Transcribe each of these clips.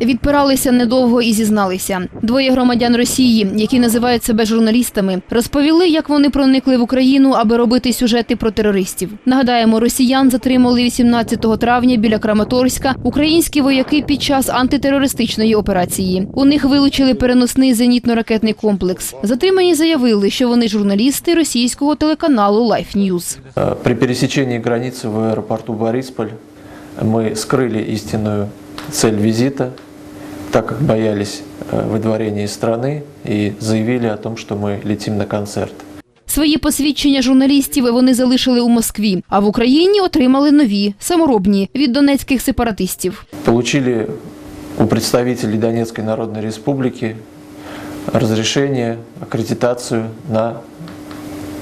Відпиралися недовго і зізналися. Двоє громадян Росії, які називають себе журналістами, розповіли, як вони проникли в Україну, аби робити сюжети про терористів. Нагадаємо, росіян затримали 18 травня біля Краматорська українські вояки під час антитерористичної операції. У них вилучили переносний зенітно-ракетний комплекс. Затримані заявили, що вони журналісти російського телеканалу Life News. Э, При пересечении границы в аэропорту Борисполь мы скрыли истинную цель визита, так как боялись э, выдворения из страны и заявили о том, что мы летим на концерт. Свої посвідчення журналістів вони залишили у Москві, а в Україні отримали нові, саморобні, від донецьких сепаратистів. Получили у представителей Донецкой Народной Республики разрешение, аккредитацию на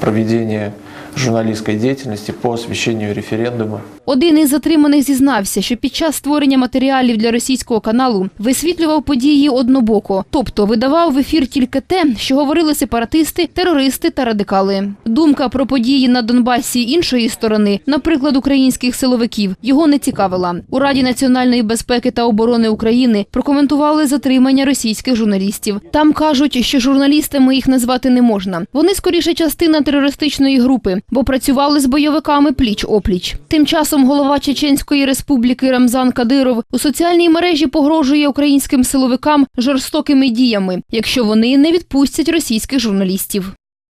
проведение журналистской деятельности по освещению референдума Один із затриманих зізнався, що під час створення матеріалів для російського каналу висвітлював події однобоко, тобто видавав в ефір тільки те, що говорили сепаратисти, терористи та радикали. Думка про події на Донбасі іншої сторони, наприклад, українських силовиків, його не цікавила. У Раді національної безпеки та оборони України прокоментували затримання російських журналістів. Там кажуть, що журналістами їх назвати не можна. Вони скоріше частина терористичної групи, бо працювали з бойовиками пліч опліч. Тим часом голова Чеченської республіки Рамзан Кадиров у соціальній мережі погрожує українським силовикам жорстокими діями, якщо вони не відпустять російських журналістів.